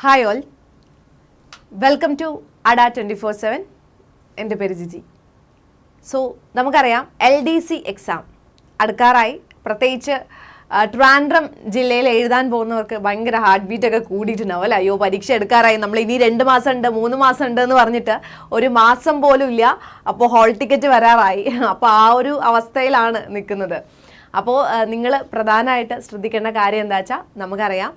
Hi all welcome to Adda twenty four seven എന്റെ പേര് Jiji. So നമുക്കറിയാം എൽ ഡി സി എക്സാം അടുക്കാറായി. പ്രത്യേകിച്ച് ട്രാൻഡ്രം ജില്ലയിൽ എഴുതാൻ പോകുന്നവർക്ക് ഭയങ്കര ഹാർട്ട് ബീറ്റ് ഒക്കെ കൂടിയിട്ടുണ്ടാവും അല്ലേ? അയ്യോ പരീക്ഷ എടുക്കാറായി. നമ്മൾ ഇനി രണ്ട് മാസം ഉണ്ട് മൂന്ന് മാസം ഉണ്ട് എന്ന് പറഞ്ഞിട്ട് ഒരു മാസം പോലും ഇല്ല. അപ്പോൾ ഹോൾ ടിക്കറ്റ് വരാറായി. അപ്പോൾ ആ ഒരു അവസ്ഥയിലാണ് നിൽക്കുന്നത്. അപ്പോൾ നിങ്ങൾ പ്രധാനമായിട്ട് ശ്രദ്ധിക്കേണ്ട കാര്യം എന്താ വെച്ചാൽ നമുക്കറിയാം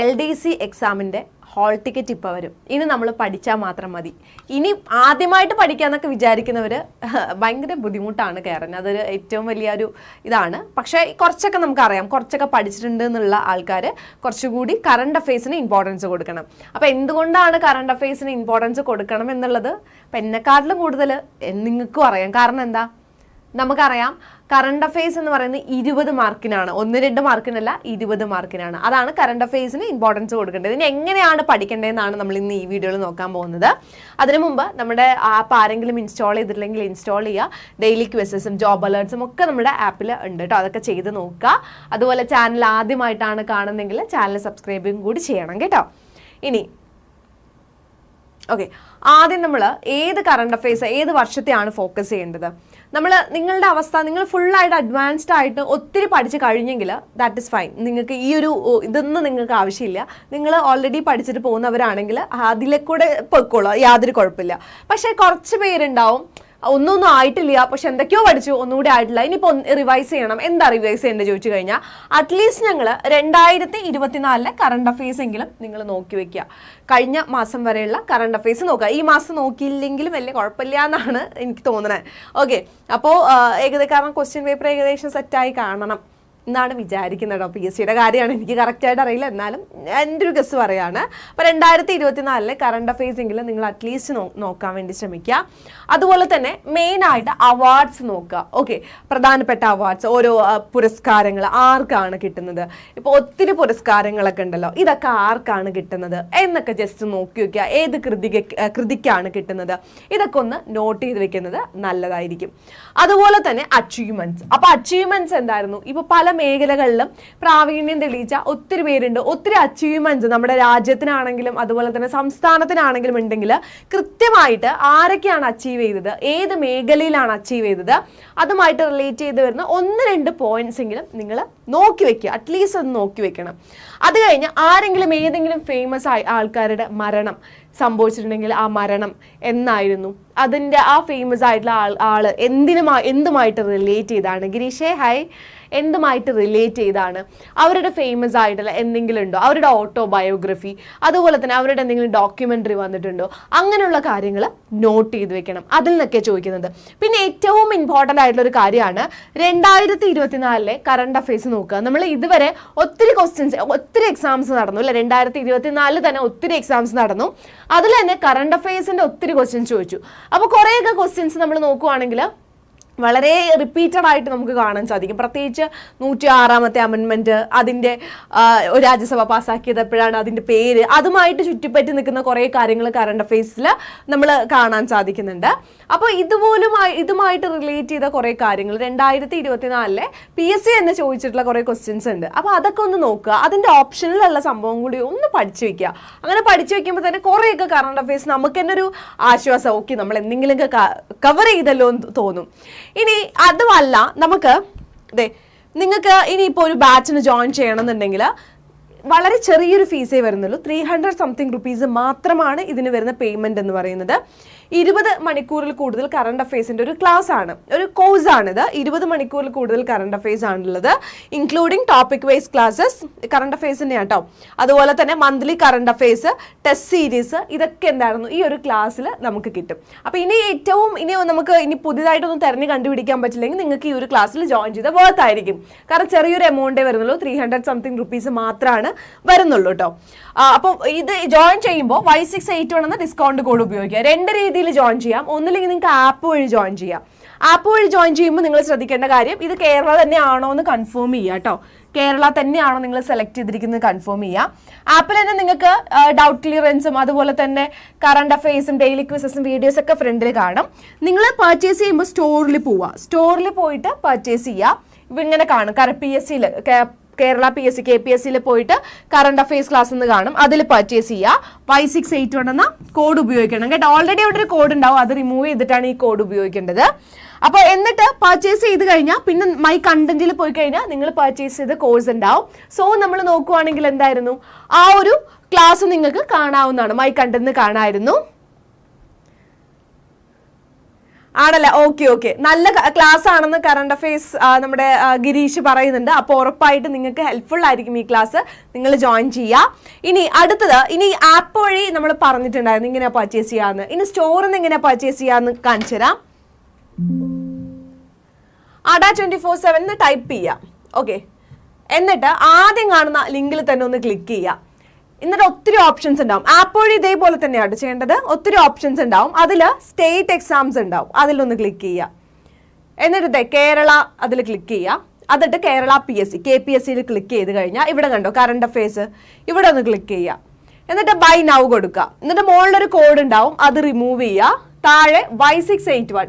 എൽ ഡി സി എക്സാമിന്റെ ഹാൾ ടിക്കറ്റ് ഇപ്പോൾ വരും. ഇനി നമ്മൾ പഠിച്ചാൽ മാത്രം മതി. ഇനി ആദ്യമായിട്ട് പഠിക്കാമെന്നൊക്കെ വിചാരിക്കുന്നവർ ഭയങ്കര ബുദ്ധിമുട്ടാണ് കയറാൻ അതൊരു ഏറ്റവും വലിയൊരു ഇതാണ്. പക്ഷേ കുറച്ചൊക്കെ നമുക്കറിയാം. കുറച്ചൊക്കെ പഠിച്ചിട്ടുണ്ട് എന്നുള്ള ആൾക്കാർ കുറച്ചുകൂടി കറണ്ട് അഫയേഴ്സിന് ഇമ്പോർട്ടൻസ് കൊടുക്കണം. അപ്പോൾ എന്തുകൊണ്ടാണ് കറണ്ട് അഫയേഴ്സിന് ഇമ്പോർട്ടൻസ് കൊടുക്കണം എന്നുള്ളത്? ഇപ്പം എന്നെക്കാട്ടിലും കൂടുതൽ നിങ്ങൾക്കും അറിയാം. കാരണം എന്താ? നമുക്കറിയാം കറണ്ട് അഫയേഴ്സ് എന്ന് പറയുന്നത് ഇരുപത് മാർക്കിനാണ്. ഒന്ന് രണ്ട് മാർക്കിനല്ല ഇരുപത് മാർക്കിനാണ്. അതാണ് കറണ്ട് അഫയേഴ്സിന് ഇമ്പോർട്ടൻസ് കൊടുക്കേണ്ടത്. ഇനി എങ്ങനെയാണ് പഠിക്കേണ്ടതെന്നാണ് നമ്മൾ ഇന്ന് ഈ വീഡിയോയിൽ നോക്കാൻ പോകുന്നത്. അതിനു മുമ്പ് നമ്മുടെ ആപ്പ് ആരെങ്കിലും ഇൻസ്റ്റാൾ ചെയ്തിട്ടില്ലെങ്കിൽ ഇൻസ്റ്റാൾ ചെയ്യുക. ഡെയിലി ക്വസ്റ്റസും ജോബ് അലേർട്സും ഒക്കെ നമ്മുടെ ആപ്പിൽ ഉണ്ട് കേട്ടോ. അതൊക്കെ ചെയ്ത് നോക്കുക. അതുപോലെ ചാനൽ ആദ്യമായിട്ടാണ് കാണുന്നതെങ്കിൽ ചാനൽ സബ്സ്ക്രൈബും കൂടി ചെയ്യണം കേട്ടോ. ഇനി ഓക്കെ ആദ്യം നമ്മൾ ഏത് കറണ്ട് അഫയേഴ്സ് ഏത് വർഷത്തെയാണ് ഫോക്കസ് ചെയ്യേണ്ടത്? നമ്മൾ നിങ്ങളുടെ അവസ്ഥ നിങ്ങൾ ഫുള്ളായിട്ട് അഡ്വാൻസ്ഡ് ആയിട്ട് ഒത്തിരി പഠിച്ച് കഴിഞ്ഞെങ്കിൽ ദാറ്റ് ഇസ് ഫൈൻ നിങ്ങൾക്ക് ഈ ഒരു ഇതൊന്നും നിങ്ങൾക്ക് ആവശ്യമില്ല. നിങ്ങൾ ഓൾറെഡി പഠിച്ചിട്ട് പോകുന്നവരാണെങ്കിൽ അതിലെ കൂടെ പൊയ്ക്കോളൂ. യാതൊരു കുഴപ്പമില്ല. പക്ഷേ കുറച്ച് പേരുണ്ടാവും. ഒന്നൊന്നും ആയിട്ടില്ല പക്ഷെ എന്തൊക്കെയോ പഠിച്ചു ഒന്നുകൂടി ആയിട്ടില്ല. ഇനിയിപ്പോൾ റിവൈസ് ചെയ്യണം. എന്താ റിവൈസ് ചെയ്യേണ്ടത് ചോദിച്ചു കഴിഞ്ഞാൽ അറ്റ്ലീസ്റ്റ് ഞങ്ങൾ രണ്ടായിരത്തി ഇരുപത്തിനാലിലെ കറണ്ട് അഫയേഴ്സ് എങ്കിലും നിങ്ങൾ നോക്കി വെക്കുക. കഴിഞ്ഞ മാസം വരെയുള്ള കറണ്ട് അഫയേഴ്സ് നോക്കുക. ഈ മാസം നോക്കിയില്ലെങ്കിലും വലിയ കുഴപ്പമില്ല എന്നാണ് എനിക്ക് തോന്നുന്നത് ഓക്കെ അപ്പോൾ ഏകദേശം കാരണം ക്വസ്റ്റ്യൻ പേപ്പർ ഏകദേശം സെറ്റായി കാണണം. എന്നാണ് വിചാരിക്കുന്നത് പി എസ് സിയുടെ കാര്യമാണ് എനിക്ക് കറക്റ്റായിട്ട് അറിയില്ല. എന്നാലും എന്റെ ഒരു ഗസ് പറയാണ്. അപ്പോൾ രണ്ടായിരത്തി ഇരുപത്തിനാലിലെ കറണ്ട് അഫയേഴ്സ് എങ്കിലും നിങ്ങൾ അറ്റ്ലീസ്റ്റ് നോക്കാൻ വേണ്ടി ശ്രമിക്കുക. അതുപോലെ തന്നെ മെയിനായിട്ട് അവാർഡ്സ് നോക്കുക. ഓക്കെ പ്രധാനപ്പെട്ട അവാർഡ്സ് ഓരോ പുരസ്കാരങ്ങൾ ആർക്കാണ് കിട്ടുന്നത്? ഇപ്പോൾ ഒത്തിരി പുരസ്കാരങ്ങളൊക്കെ ഉണ്ടല്ലോ. ഇതൊക്കെ ആർക്കാണ് കിട്ടുന്നത്? എന്നൊക്കെ ജസ്റ്റ് നോക്കി വെക്കുക. ഏത് കൃതിക കൃതിക്കാണ് കിട്ടുന്നത്? ഇതൊക്കെ ഒന്ന് നോട്ട് ചെയ്ത് വെക്കുന്നത് നല്ലതായിരിക്കും. അതുപോലെ തന്നെ അച്ചീവ്മെന്റ്സ് അപ്പോൾ അച്ചീവ്മെന്റ്സ് എന്തായിരുന്നു? ഇപ്പോൾ പല മേഖലകളിലും പ്രാവീണ്യം തെളിയിച്ച ഒത്തിരി പേരുണ്ട്. ഒത്തിരി അച്ചീവ്മെന്റ്സ് നമ്മുടെ രാജ്യത്തിനാണെങ്കിലും അതുപോലെ തന്നെ സംസ്ഥാനത്തിനാണെങ്കിലും ഉണ്ടെങ്കിൽ കൃത്യമായിട്ട് ആരൊക്കെയാണ് അച്ചീവ് ചെയ്തത്? ഏത് മേഖലയിലാണ് അച്ചീവ് ചെയ്തത്? അതുമായിട്ട് റിലേറ്റ് ചെയ്ത് വരുന്ന ഒന്ന് രണ്ട് പോയിന്റ്സ് എങ്കിലും നിങ്ങൾ നോക്കി വെക്കുക. അറ്റ്ലീസ്റ്റ് അത് നോക്കി വെക്കണം. അത് കഴിഞ്ഞ് ആരെങ്കിലും ഏതെങ്കിലും ഫേമസ് ആയ ആൾക്കാരുടെ മരണം സംഭവിച്ചിട്ടുണ്ടെങ്കിൽ ആ മരണം എന്നായിരുന്നു. അതിന്റെ ആ ഫേമസ് ആയിട്ടുള്ള ആൾ ആൾ എന്തിനുമായി എന്തുമായിട്ട് റിലേറ്റ് ചെയ്താണ്? ഗിരീഷേ ഹായ് എന്തുമായിട്ട് റിലേറ്റ് ചെയ്താണ്? അവരുടെ ഫേമസ് ആയിട്ടുള്ള എന്തെങ്കിലും ഉണ്ടോ? അവരുടെ ഓട്ടോബയോഗ്രഫി അതുപോലെ തന്നെ അവരുടെ എന്തെങ്കിലും ഡോക്യുമെന്ററി വന്നിട്ടുണ്ടോ? അങ്ങനെയുള്ള കാര്യങ്ങൾ നോട്ട് ചെയ്ത് വെക്കണം. അതിൽ നിന്നൊക്കെ ചോദിക്കുന്നത്. പിന്നെ ഏറ്റവും ഇമ്പോർട്ടന്റ് ആയിട്ടുള്ള ഒരു കാര്യമാണ് രണ്ടായിരത്തി ഇരുപത്തിനാലിലെ കറണ്ട് അഫയേഴ്സ് നോക്കുക. നമ്മൾ ഇതുവരെ ഒത്തിരി ക്വസ്റ്റ്യൻസ് ഒത്തിരി എക്സാംസ് നടന്നു അല്ലെ? രണ്ടായിരത്തി ഇരുപത്തിനാലിൽ തന്നെ ഒത്തിരി എക്സാംസ് നടന്നു. അതിൽ തന്നെ കറണ്ട് അഫയേഴ്സിന്റെ ഒത്തിരി ക്വസ്റ്റ്യൻസ് ചോദിച്ചു. അപ്പോൾ കുറേയൊക്കെ ക്വസ്റ്റ്യൻസ് നമ്മൾ നോക്കുവാണെങ്കിൽ വളരെ റിപ്പീറ്റഡ് ആയിട്ട് നമുക്ക് കാണാൻ സാധിക്കും. പ്രത്യേകിച്ച് നൂറ്റി ആറാമത്തെ അമെൻമെന്റ് അതിന്റെ രാജ്യസഭ പാസ്സാക്കിയത് എപ്പോഴാണ് പേര് അതുമായിട്ട് ചുറ്റിപ്പറ്റി നിൽക്കുന്ന കുറേ കാര്യങ്ങൾ കറണ്ട് അഫയേഴ്സിൽ നമ്മൾ കാണാൻ സാധിക്കുന്നുണ്ട്. അപ്പോൾ ഇതുപോലും ഇതുമായിട്ട് റിലേറ്റ് ചെയ്ത കുറേ കാര്യങ്ങൾ രണ്ടായിരത്തി ഇരുപത്തിനാലിലെ പി എസ് സി തന്നെ ചോദിച്ചിട്ടുള്ള കുറേ ക്വസ്റ്റ്യൻസ് ഉണ്ട്. അപ്പോൾ അതൊക്കെ ഒന്ന് നോക്കുക. അതിന്റെ ഓപ്ഷനിലുള്ള സംഭവം കൂടി ഒന്ന് പഠിച്ചു വെക്കുക. അങ്ങനെ പഠിച്ചു വെക്കുമ്പോൾ തന്നെ കുറേയൊക്കെ കറണ്ട് അഫയേഴ്സ് നമുക്ക് തന്നെ ഒരു ആശ്വാസം ഓക്കെ നമ്മൾ എന്തെങ്കിലുമൊക്കെ കവർ ചെയ്തല്ലോ എന്ന് തോന്നും. ഇനി അതുമല്ല നമുക്ക് ദേ നിങ്ങൾക്ക് ഇനിയിപ്പോൾ ഒരു ബാച്ചിന് ജോയിൻ ചെയ്യണമെന്നുണ്ടെങ്കിൽ വളരെ ചെറിയൊരു ഫീസേ വരുന്നുള്ളൂ. ത്രീ ഹൺഡ്രഡ് സംതിങ് റുപ്പീസ് മാത്രമാണ് ഇതിന് വരുന്ന പേയ്മെന്റ് എന്ന് പറയുന്നത്. ഇരുപത് മണിക്കൂറിൽ കൂടുതൽ കറണ്ട് അഫയേഴ്സിന്റെ ഒരു ക്ലാസ് ആണ്. ഒരു കോഴ്സ് ആണിത്. ഇരുപത് മണിക്കൂറിൽ കൂടുതൽ കറണ്ട് അഫയേഴ്സ് ആണുള്ളത്. Including topic wise classes current അഫയേഴ്സിന്റെ കേട്ടോ അതുപോലെ തന്നെ monthly current affairs test series ഇതൊക്കെ എന്തായിരുന്നു? ഈ ഒരു ക്ലാസ്സിൽ നമുക്ക് കിട്ടും. അപ്പോൾ ഇനി ഏറ്റവും ഇനി നമുക്ക് ഇനി പുതിയതായിട്ടൊന്നും തിരഞ്ഞ് കണ്ടുപിടിക്കാൻ പറ്റില്ലെങ്കിൽ നിങ്ങൾക്ക് ഈ ഒരു ക്ലാസ്സിൽ ജോയിൻ ചെയ്ത വർത്ത് ആയിരിക്കും. കാരണം ചെറിയൊരു എമൗണ്ടേ വരുന്നുള്ളൂ. ത്രീ ഹൺഡ്രഡ് സംതിങ് റുപ്പീസ് മാത്രമാണ് വരുന്നുള്ളൂ കേട്ടോ. അപ്പോൾ ഇത് ജോയിൻ ചെയ്യുമ്പോൾ വൈ സിക്സ് എയ്റ്റ് വൺ എന്ന ഡിസ്കൗണ്ട് കോഡ് ഉപയോഗിക്കുക. രണ്ട് രീതിയിൽ ജോയിൻ ചെയ്യാം. ഒന്നില്ലെങ്കിൽ നിങ്ങൾക്ക് ആപ്പ് വഴി ജോയിൻ ചെയ്യാം. ആപ്പ് വഴി ജോയിൻ ചെയ്യുമ്പോൾ നിങ്ങൾ ശ്രദ്ധിക്കേണ്ട കാര്യം ഇത് കേരള തന്നെയാണോ എന്ന് കൺഫേം ചെയ്യുക കേട്ടോ. കേരള തന്നെയാണോ നിങ്ങൾ സെലക്ട് ചെയ്തിരിക്കുന്നത് കൺഫേം ചെയ്യുക. ആപ്പിൽ തന്നെ നിങ്ങൾക്ക് ഡൗട്ട് ക്ലിയറൻസും അതുപോലെ തന്നെ കറണ്ട് അഫയേഴ്സും ഡെയിലി ക്വിസസും വീഡിയോസ് ഒക്കെ ഫ്രണ്ടിൽ കാണും. നിങ്ങൾ പർച്ചേസ് ചെയ്യുമ്പോൾ സ്റ്റോറിൽ പോവുക. സ്റ്റോറിൽ പോയിട്ട് പർച്ചേസ് ചെയ്യുക. ഇങ്ങനെ കാണും. കറ പി എസ് സിയിൽ Kerala P S C K P S സിയിൽ പോയിട്ട് കറണ്ട് അഫയേഴ്സ് ക്ലാസ് എന്ന് കാണും. അതിൽ പർച്ചേസ് ചെയ്യുക ഫൈവ് സിക്സ് എയ്റ്റ് വൺ എന്ന കോഡ് ഉപയോഗിക്കണം. കേട്ടോ ഓൾറെഡി അവിടെ ഒരു കോഡ് ഉണ്ടാവും. അത് റിമൂവ് ചെയ്തിട്ടാണ് ഈ കോഡ് ഉപയോഗിക്കേണ്ടത്. അപ്പോൾ എന്നിട്ട് പർച്ചേസ് ചെയ്ത് കഴിഞ്ഞാൽ പിന്നെ മൈ കണ്ടന്റിൽ പോയി കഴിഞ്ഞാൽ നിങ്ങൾ പർച്ചേസ് ചെയ്ത കോഴ്സ് ഉണ്ടാവും. സോ നമ്മൾ നോക്കുവാണെങ്കിൽ എന്തായിരുന്നു? ആ ഒരു ക്ലാസ് നിങ്ങൾക്ക് കാണാവുന്നതാണ്. മൈ കണ്ടന്റ് കാണാമായിരുന്നു ആണല്ലേ? ഓക്കെ ഓക്കെ നല്ല ക്ലാസ് ആണെന്ന് കറണ്ട് അഫയേഴ്സ് നമ്മുടെ ഗിരീഷ് പറയുന്നുണ്ട്. അപ്പോൾ ഉറപ്പായിട്ട് നിങ്ങൾക്ക് ഹെൽപ്ഫുൾ ആയിരിക്കും ഈ ക്ലാസ് നിങ്ങൾ ജോയിൻ ചെയ്യുക ഇനി അടുത്തത് ഇനി ആപ്പ് വഴി നമ്മൾ പറഞ്ഞിട്ടുണ്ടായിരുന്നു ഇങ്ങനെ പർച്ചേസ് ചെയ്യാന്ന്. ഇനി സ്റ്റോറിൽ നിന്ന് എങ്ങനെ പർച്ചേസ് ചെയ്യാന്ന് കാണിച്ചു തരാം. Adda twenty four seven type ചെയ്യാം. ഓക്കെ എന്നിട്ട് ആദ്യം കാണുന്ന ലിങ്കിൽ തന്നെ ഒന്ന് ക്ലിക്ക് ചെയ്യുക എന്നിട്ട് ഒത്തിരി ഓപ്ഷൻസ് ഉണ്ടാവും. ആപ്പ് വഴി ഇതേപോലെ തന്നെയാണ് ചെയ്യേണ്ടത്. ഒത്തിരി ഓപ്ഷൻസ് ഉണ്ടാവും. അതിൽ സ്റ്റേറ്റ് എക്സാംസ് ഉണ്ടാവും. അതിലൊന്ന് ക്ലിക്ക് ചെയ്യുക. എന്നിട്ട് ദേ കേരള അതിൽ ക്ലിക്ക് ചെയ്യുക. എന്നിട്ട് Kerala P S C K P S സിയിൽ ക്ലിക്ക് ചെയ്ത് കഴിഞ്ഞാൽ ഇവിടെ കണ്ടോ കറണ്ട് അഫയേഴ്സ് ഇവിടെ ഒന്ന് ക്ലിക്ക് ചെയ്യുക. എന്നിട്ട് ബൈ നൗ കൊടുക്കുക. എന്നിട്ട് മുകളിലൊരു കോഡ് ഉണ്ടാവും. അത് റിമൂവ് ചെയ്യുക. താഴെ Y six eight one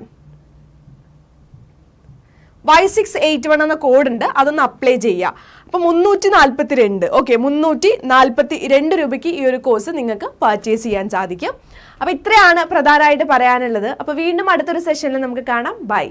Y six eight one എന്ന കോഡ് ഉണ്ട്. അതൊന്ന് അപ്ലൈ ചെയ്യുക. അപ്പോൾ മുന്നൂറ്റി നാൽപ്പത്തി രണ്ട് ഓക്കെ മുന്നൂറ്റി നാൽപ്പത്തി രണ്ട് രൂപയ്ക്ക് ഈ ഒരു കോഴ്സ് നിങ്ങൾക്ക് പർച്ചേസ് ചെയ്യാൻ സാധിക്കും. അപ്പോൾ ഇത്രയാണ് പ്രധാനമായിട്ട് പറയാനുള്ളത്. അപ്പോൾ വീണ്ടും അടുത്തൊരു സെഷനിൽ നമുക്ക് കാണാം. ബൈ